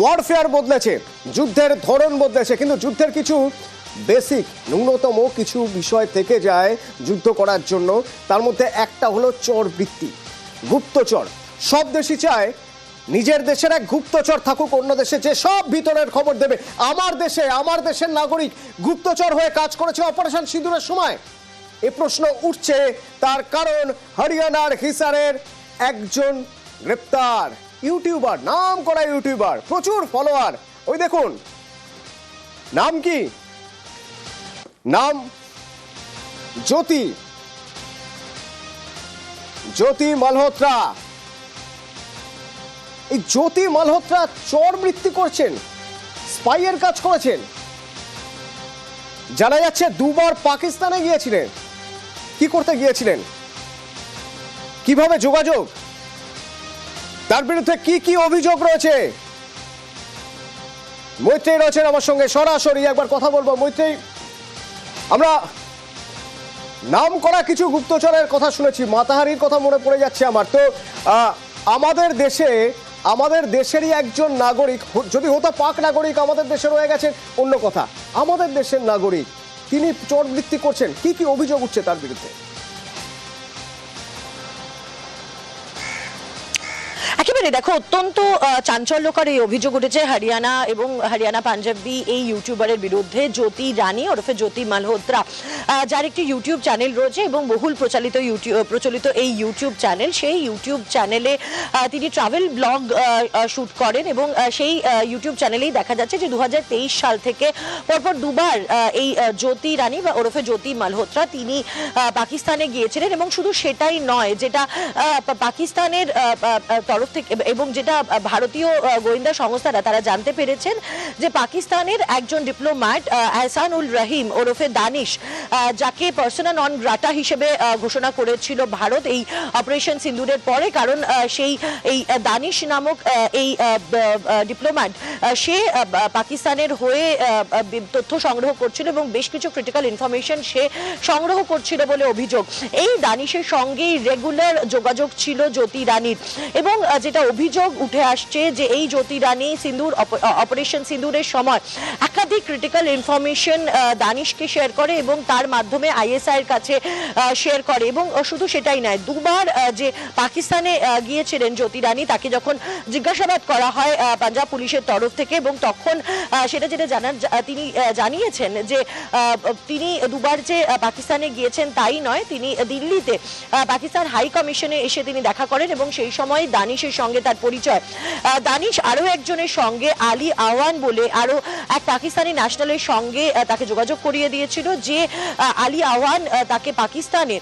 Warfare বদলেছে, যুদ্ধের ধরন বদলেছে, কিন্তু যুদ্ধের কিছু বেসিক ন্যূনতম কিছু বিষয় থেকে যায় যুদ্ধ করার জন্য। তার মধ্যে একটা হলো চর বৃত্তি গুপ্তচর সব দেশই চায় নিজের দেশের এক গুপ্তচর থাকুক, অন্য দেশে যে সব ভিতরের খবর দেবে। আমার দেশে, আমার দেশের নাগরিক গুপ্তচর হয়ে কাজ করেছে অপারেশন সিঁদুরের সময়। এ প্রশ্ন উঠছে, তার কারণ হরিয়ানার হিসারের একজন গ্রেপ্তার। ইউটিউবার, নাম করা ইউটিউবার, প্রচুর ফলোয়ার ওই দেখুন, নাম কি? নাম জ্যোতি। জ্যোতি মালহোত্রা। এই জ্যোতি মালহোত্রা চর বৃত্তি করছেন, স্পাইয়ের কাজ করেছেন। জানা যাচ্ছে দুবার পাকিস্তানে গিয়েছিলেন। কি করতে গিয়েছিলেন? কীভাবে যোগাযোগ? তার বিরুদ্ধে কি কি অভিযোগ রয়েছে? মৈত্রেই রয়েছেন আমার সঙ্গে। সরাসরি একবার কথা বলব। মৈত্রেই আমরা নাম করা কিছু গুপ্তচরের কথা শুনেছি। মাতাহারির কথা মনে পড়ে যাচ্ছে আমার। তো আমাদের দেশে, আমাদের দেশেরই একজন নাগরিক যদি হতো পাক নাগরিক আমাদের দেশে রয়ে গেছেন, অন্য কথা। আমাদের দেশের নাগরিক, তিনি চোরবৃত্তি করছেন। কি কি অভিযোগ উঠছে তার বিরুদ্ধে? একেবারে দেখো, অত্যন্ত চাঞ্চল্যকর এই অভিযোগ উঠেছে হরিয়ানা এবং হরিয়ানা পাঞ্জাবি এই ইউটিউবারের বিরুদ্ধে জ্যোতি রানী ওরফে জ্যোতি মালহোত্রা। যার একটি ইউটিউব চ্যানেল রয়েছে এবং বহুল প্রচালিত ইউটিউব প্রচলিত এই ইউটিউব চ্যানেল, সেই ইউটিউব চ্যানেলে তিনি ট্রাভেল ব্লগ শুট করেন এবং সেই ইউটিউব চ্যানেলেই দেখা যাচ্ছে যে দু হাজার তেইশ সাল থেকে পরপর দুবার এই জ্যোতি রানী বা ওরফে জ্যোতি মালহোত্রা তিনি পাকিস্তানে গিয়েছিলেন এবং শুধু সেটাই নয়, যেটা পাকিস্তানের তরফ থেকে এবং যেটা ভারতীয় গোয়েন্দা সংস্থারা তারা জানতে পেরেছেন যে পাকিস্তানের একজন ডিপ্লোম্যাট আহসানুল রহিম ওরফে দানিশ যাকে পার্সোনা নন গ্রাটা হিসেবে ঘোষণা করেছিল ভারত এই অপারেশন সিন্দুরের পরে। কারণ সেই এই দানিশ নামক এই ডিপ্লোম্যাট সে পাকিস্তানের হয়ে তথ্য সংগ্রহ করছিল এবং বেশ কিছু ক্রিটিক্যাল ইনফরমেশন সে সংগ্রহ করছিল বলে অভিযোগ। এই দানিশের সঙ্গেই রেগুলার যোগাযোগ ছিল জ্যোতি রানীর। এবং আহ, যেটা অভিযোগ উঠে আসছে যে এই জ্যোতি রানী সিন্দুর অপারেশন সিন্দুরের সময় একাধিক ক্রিটিক্যাল ইনফরমেশন দানিশকে শেয়ার করে এবং তার মাধ্যমে আইএসআই এর কাছে শেয়ার করে এবং শুধু সেটাই নয়, দুবার যে পাকিস্তানে গিয়েছিলেন জ্যোতি রানী তাকে যখন জিজ্ঞাসাবাদ করা হয় পাঞ্জাব পুলিশের তরফ থেকে এবং তখন সেটা যেটা জানার তিনি জানিয়েছেন যে তিনি দুবার যে পাকিস্তানে গিয়েছেন তাই নয়, তিনি দিল্লিতে পাকিস্তান হাই কমিশনে এসে তিনি দেখা করেন এবং সেই সময় দানিশের সঙ্গে তার পরিচয়। দানিশ আরও একজনের সঙ্গে আলী আওয়ান বলে আরও এক পাকিস্তানি ন্যাশনালের সঙ্গে তাকে যোগাযোগ করিয়ে দিয়েছিল যে আলী আওয়ান তাকে পাকিস্তানে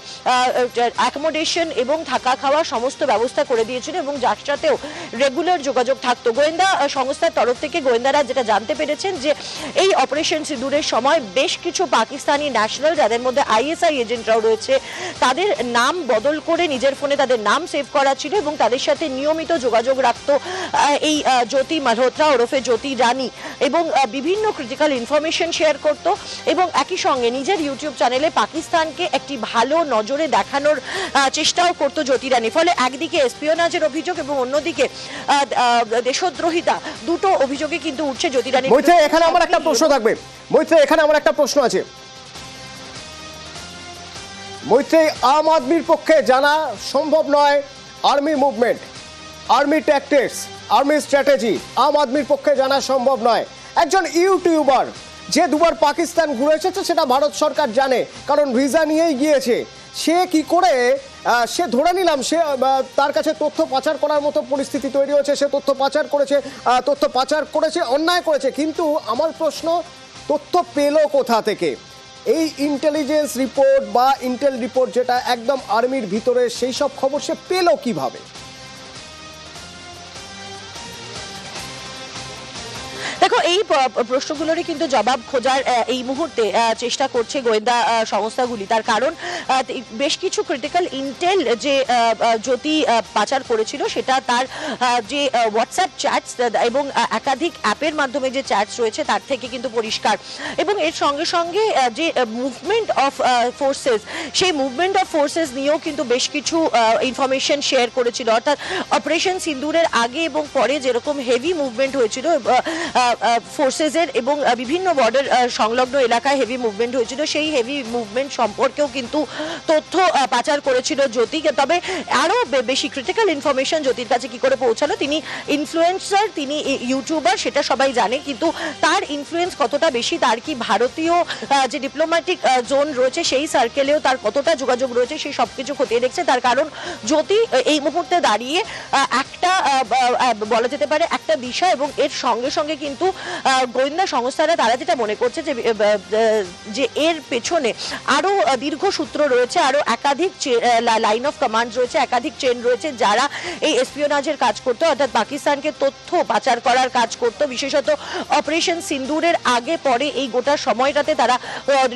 অ্যাকোমোডেশন এবং থাকা খাওয়া সমস্ত ব্যবস্থা করে দিয়েছিল এবং যার সাথেও রেগুলার যোগাযোগ থাকতো। গোয়েন্দা সংস্থার তরফ থেকে গোয়েন্দারা যেটা জানতে পেরেছেন যে, এই অপারেশন সিঁদুরের সময় বেশ কিছু পাকিস্তানি ন্যাশনাল যাদের মধ্যে আইএসআই এজেন্টরাও রয়েছে, তাদের নাম বদল করে নিজের ফোনে তাদের নাম সেভ করা ছিল এবং তাদের সাথে নিয়মিত যোগাযোগ রাখতো এই জ্যোতি মালহোত্রা ওরফে জ্যোতি রানী এবং বিভিন্ন ক্রিটিক্যাল ইনফরমেশন শেয়ার করত এবং একই সঙ্গে নিজের ইউটিউব চ্যানেলে পাকিস্তানকে একটি ভালো নজরে দেখানোর চেষ্টাও করতো জ্যোতি রানী। ফলে একদিকে এসপিওনাজের অভিযোগ এবং অন্যদিকে দেশদ্রোহিতা দুটো অভিযোগে কিন্তু উঠছে জ্যোতি রানী এখানে আমার একটা প্রশ্ন থাকবে। মৈত্রেই এখানে আমার একটা প্রশ্ন আছে। মৈত্রী আম আদমির পক্ষে জানা সম্ভব নয় army movement army tactics army strategy আম আদমির পক্ষে জানা সম্ভব নয়। একজন ইউটিউবার যে দুবার পাকিস্তান ঘুরে এসেছে, সেটা ভারত সরকার জানে, কারণ ভিসা নিয়েই গিয়েছে। সে কি করে সে ধরে নিলাম, সে তার কাছে তথ্য পাচার করার মতো পরিস্থিতি তৈরি হয়েছে, সে তথ্য পাচার করেছে তথ্য পাচার করেছে, অন্যায় করেছে। কিন্তু আমার প্রশ্ন, তথ্য পেল কোথা থেকে? এই ইন্টেলিজেন্স রিপোর্ট বা ইন্টেল রিপোর্ট যেটা একদম আর্মির ভিতরে, সেই সব খবর সে পেল কীভাবে? দেখো, এই প্রশ্নগুলোরই কিন্তু জবাব খোঁজার এই মুহূর্তে চেষ্টা করছে গোয়েন্দা সংস্থাগুলি। তার কারণ বেশ কিছু ক্রিটিক্যাল ইন্টেল যে জ্যোতি পাচার করেছিল, সেটা তার যে হোয়াটসঅ্যাপ চ্যাটস এবং একাধিক অ্যাপের মাধ্যমে যে চ্যাটস রয়েছে, তার থেকে কিন্তু পরিষ্কার। এবং এর সঙ্গে সঙ্গে যে মুভমেন্ট অফ ফোর্সেস সেই মুভমেন্ট অফ ফোর্সেস নিয়েও কিন্তু বেশ কিছু ইনফরমেশন শেয়ার করেছিল। অর্থাৎ অপারেশন সিন্দুরের আগে এবং পরে যেরকম হেভি মুভমেন্ট হয়েছিল ফোর্সেসের এবং বিভিন্ন বর্ডার সংলগ্ন এলাকায় হেভি মুভমেন্ট হয়েছিল। সেই হেভি মুভমেন্ট সম্পর্কেও কিন্তু তথ্য পাচার করেছিল জ্যোতি। তবে আরও বেশি ক্রিটিক্যাল ইনফরমেশন জ্যোতির কাছে কি করে পৌঁছালো, তিনি ইনফ্লুয়েন্সার তিনি ইউটিউবার সেটা সবাই জানে। কিন্তু তার ইনফ্লুয়েন্স কতটা বেশি, তার কি ভারতীয় যে ডিপ্লোম্যাটিক জোন রয়েছে, সেই সার্কেলেও তার কতটা যোগাযোগ রয়েছে, সেই সব কিছু খতিয়ে দেখছে। তার কারণ জ্যোতি এই মুহূর্তে দাঁড়িয়ে একটা বলা যেতে পারে একটা বিষয় এবং এর সঙ্গে সঙ্গে কিন্তু গোয়েন্দা সংস্থারা তারা যেটা মনে করছে যে যে এর পেছনে আরও আহ, দীর্ঘ সূত্র রয়েছে আরও একাধিক লাইন অফ কমান্ড রয়েছে একাধিক চেন রয়েছে যারা এই এসপিওনাজের কাজ করতো অর্থাৎ পাকিস্তানকে তথ্য পাচার করার কাজ করতো। বিশেষত অপারেশন সিন্দুরের আগে পরে এই গোটা সময়টাতে তারা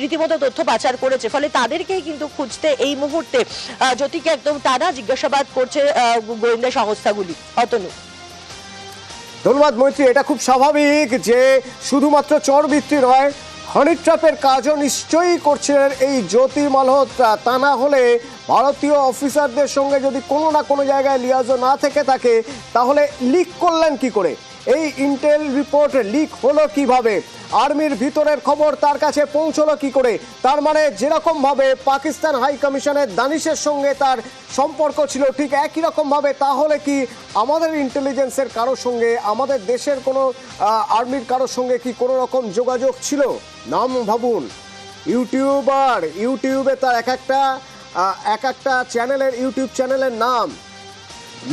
রীতিমতো তথ্য পাচার করেছে। ফলে তাদেরকেই কিন্তু খুঁজতে এই মুহূর্তে জ্যোতিকে একদম টানা জিজ্ঞাসাবাদ করছে গোয়েন্দা সংস্থাগুলি। অতনু। ধন্যবাদ মৈত্রী, এটা খুব স্বাভাবিক যে শুধুমাত্র চরবৃত্তি নয় হানি ট্র্যাপের কাজও নিশ্চয়ই করছিলেন এই জ্যোতি মালহোত্রা। তা না হলে ভারতীয় অফিসারদের সঙ্গে যদি কোনো না কোনো জায়গায় লিয়াজো না থেকে থাকে, তাহলে লিক করলেন কি করে? এই ইন্টেল রিপোর্ট লিক হলো কীভাবে? আর্মির ভিতরের খবর তার কাছে পৌঁছলো কি করে? তার মানে যেরকম ভাবে পাকিস্তান হাই কমিশনের দানিশের সঙ্গে তার সম্পর্ক ছিল ঠিক একই রকম ভাবে তাহলে কি আমাদের ইন্টেলিজেন্সের কারোর সঙ্গে, আমাদের দেশের কোনো আর্মির কারোর সঙ্গে কি কোনো রকম যোগাযোগ ছিল? নাম ভাবুন। ইউটিউবার, ইউটিউবে তার এক একটা এক একটা চ্যানেলের, ইউটিউব চ্যানেলের নাম।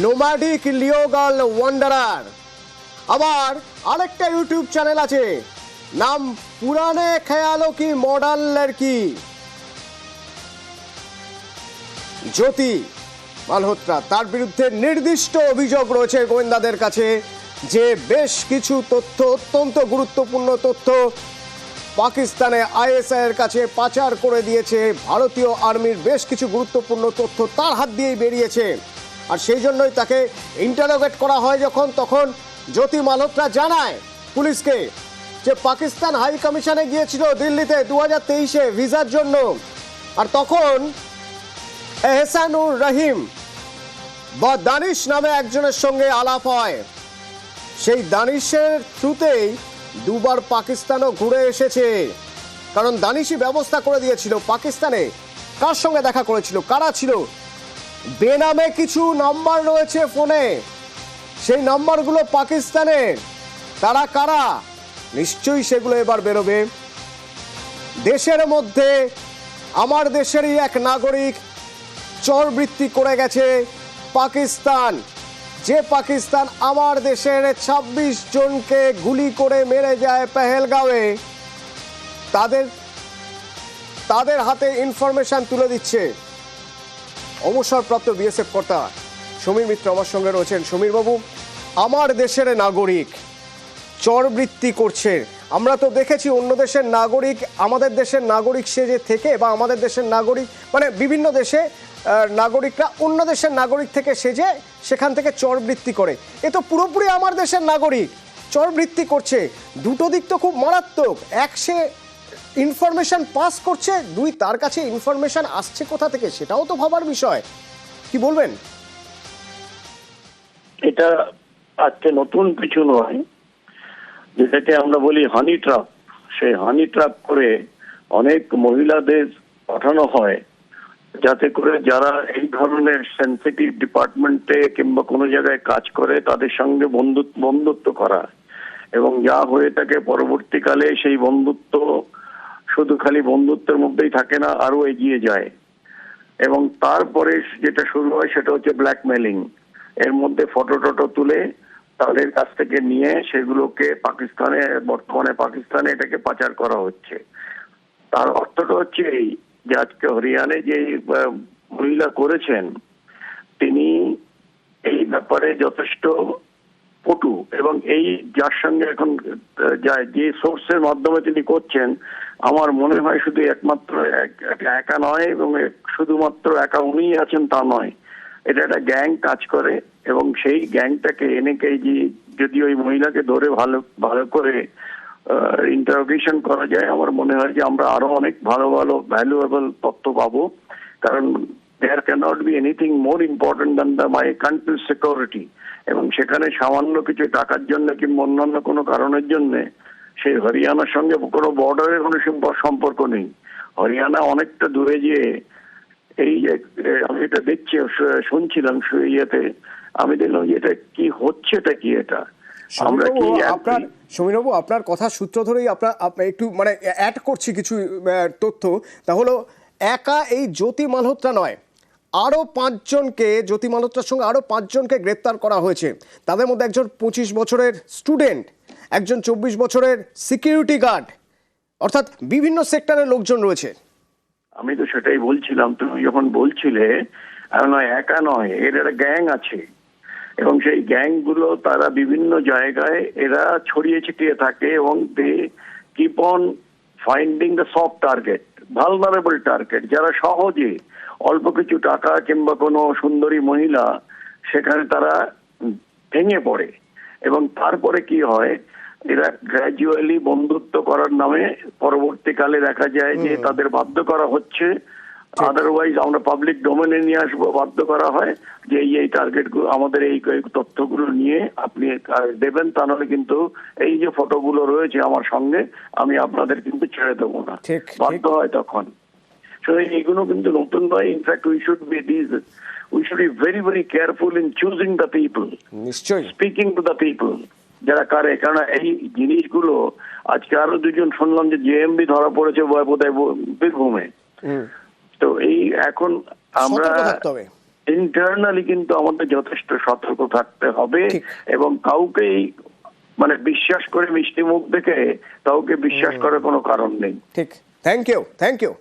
নোম্যাডিক লিওগাল ওয়ান্ডারার আবার আরেকটা ইউটিউব চ্যানেল আছে। নাম পুরানে খেয়ালো কি মডার্ন লড়কি জ্যোতি মালহোত্রা, তার বিরুদ্ধে নির্দিষ্ট অভিযোগ রয়েছে গোয়েন্দাদের কাছে যে বেশ কিছু তথ্য, অত্যন্ত গুরুত্বপূর্ণ তথ্য পাকিস্তানে আইএসআই এর কাছে পাচার করে দিয়েছে। ভারতীয় আর্মির বেশ কিছু গুরুত্বপূর্ণ তথ্য তার হাত দিয়েই বেরিয়েছে। আর সেই জন্যই তাকে ইন্টারোগেট করা হয় যখন, তখন জ্যোতি মালহোত্রা জানায়, পুলিশকে, যে পাকিস্তান হাই কমিশনে গিয়েছিল দিল্লিতে দু হাজার তেইশে ভিসার জন্য। আর তখন, এহসানুর রহিম বা দানিশ নামে একজনের সঙ্গে আলাপ হয়। সেই দানিশের থ্রুতেই দুবার পাকিস্তানও ঘুরে এসেছে। কারণ দানিশই ব্যবস্থা করে দিয়েছিল পাকিস্তানে। কার সঙ্গে দেখা করেছিল? কারা ছিল? বেনামে কিছু নাম্বার রয়েছে ফোনে। সেই নাম্বারগুলো পাকিস্তানের। তারা কারা? নিশ্চয়ই সেগুলো এবার বেরোবে। দেশের মধ্যে আমার দেশেরই এক নাগরিক চরবৃত্তি করে গেছে পাকিস্তান। যে পাকিস্তান আমার দেশের ২৬ জনকে গুলি করে মেরে যায় পেহেলগাঁওয়ে। তাদের তাদের হাতে ইনফরমেশন তুলে দিচ্ছে। অবসরপ্রাপ্ত বিএসএফ কর্তা সমীর মিত্র আমার সঙ্গে রয়েছেন। সমীর বাবু আমার দেশের নাগরিক, চরবৃত্তি করছে। আমরা তো দেখেছি অন্য দেশের নাগরিক, আমাদের দেশের নাগরিক সেজে থেকে বা আমাদের দেশের নাগরিক মানে বিভিন্ন দেশে নাগরিকরা অন্য দেশের নাগরিক থেকে সেজে সেখান থেকে চরবৃত্তি করে। এ তো পুরোপুরি আমার দেশের নাগরিক, চরবৃত্তি করছে। দুটো দিক তো খুব মারাত্মক। এক সে ইনফরমেশন পাস করছে, দুই তার কাছে ইনফরমেশন আসছে কোথা থেকে সেটাও তো ভাবার বিষয়। কি বলবেন? এটা আজকে নতুন কিছু নয়। যেটাকে আমরা বলি হানি ট্রাপ সেই হানি ট্রাপ করে অনেক মহিলাদের পাঠানো হয়। যাতে করে যারা এই ধরনের সেন্সিটিভ ডিপার্টমেন্টে কিংবা কোনো জায়গায় কাজ করে, তাদের সঙ্গে বন্ধুত্ব বন্ধুত্ব করা। এবং যা হয়ে থাকে পরবর্তীকালে সেই বন্ধুত্ব শুধু খালি বন্ধুত্বের মধ্যেই থাকে না আরও এগিয়ে যায়। এবং তারপরে যেটা শুরু হয় সেটা হচ্ছে ব্ল্যাকমেলিং এর মধ্যে ফটো টটো তুলে তাদের কাছ থেকে নিয়ে সেগুলোকে পাকিস্তানে বর্তমানে পাকিস্তানে এটাকে পাচার করা হচ্ছে। তার অর্থটা হচ্ছে এই যে আজকে হরিয়ানে যে মহিলা করেছেন তিনি এই ব্যাপারে যথেষ্ট পটু এবং এই যার সঙ্গে এখন আহ, যা- সোর্সের মাধ্যমে তিনি করছেন আমার মনে হয় শুধু একমাত্র এক- এক- একা নয় এবং শুধুমাত্র একা উনিই আছেন তা নয়। এটা একটা গ্যাং কাজ করে এবং সেই গ্যাংটাকে এনেকে যে যদি ওই মহিলাকে ধরে ভালো ভালো করে ইন্টারোগেশন করা যায়, আমার মনে হয় যে আমরা আরও অনেক ভালো ভালো ভ্যালুয়েবল তথ্য পাবো। কারণ there cannot be anything more important than the my কান্ট্রির সিকিউরিটি এবং সেখানে সামান্য কিছু টাকার জন্য কিংবা অন্যান্য কোনো কারণের জন্য সেই হরিয়ানার সঙ্গে কোনো বর্ডারের কোনো সম্পর্ক নেই। হরিয়ানা অনেকটা দূরে গিয়ে এই আমি এটা দেখছি শুনছিলাম ইয়েতে আমি দেখলাম এটা কি হচ্ছে এটা কি এটা? আমরা কি আপনার সমীরবাবু আপনার কথা সূত্র ধরেই আপনার একটু মানে অ্যাড করছি কিছু তথ্য। তা হলো একা এই জ্যোতি মালহোত্রা নয়। আরও পাঁচজনকে জ্যোতি মালহোত্রার সঙ্গে আরও পাঁচজনকে গ্রেপ্তার করা হয়েছে। তাদের মধ্যে একজন পঁচিশ বছরের স্টুডেন্ট একজন চব্বিশ বছরের সিকিউরিটি গার্ড। অর্থাৎ বিভিন্ন সেক্টরের লোকজন রয়েছে। আমি তো সেটাই বলছিলাম, তুমি যখন বলছিলে নয়, একা নয়, এর একটা গ্যাং আছে। এবং সেই গ্যাংগুলো তারা বিভিন্ন জায়গায় এরা ছড়িয়ে ছিটিয়ে থাকে এবং they keep on finding the soft target vulnerable target যারা সহজে অল্প কিছু টাকা কিংবা কোনো সুন্দরী মহিলা সেখানে তারা ভেঙে পড়ে। এবং তারপরে কি হয় এরা গ্র্যাজুয়ালি বন্ধুত্ব করার নামে পরবর্তীকালে দেখা যায় যে তাদের বাধ্য করা হচ্ছে। আদারওয়াইজ আমরা পাবলিক ডোমেনে নিয়ে আসব বাধ্য করা হয় যে এই এই টার্গেট আমাদের এই তথ্যগুলো নিয়ে আপনি দেবেন তা নাহলে কিন্তু এই যে ফটোগুলো রয়েছে আমার সঙ্গে আমি আপনাদের কিন্তু ছেড়ে দেবো না। বাধ্য হয় তখন। এগুলো কিন্তু নতুন নয়। In fact we should be this we should be very very careful in choosing the people নিশ্চয়ই। স্পিকিং টু দ্য পিপল যারা কারে কারণ এই জিনিসগুলো আজকে আরও দুজন শুনলাম যে জেএমবি ধরা পড়েছে বোধ- বোধহয় বীরভূমে। তো এই এখন আমরা ইন্টারনালি কিন্তু আমাদের যথেষ্ট সতর্ক থাকতে হবে এবং কাউকেই মানে বিশ্বাস করে মিষ্টি মুখ দেখে কাউকে বিশ্বাস করার কোনো কারণ নেই। ঠিক। Thank you thank you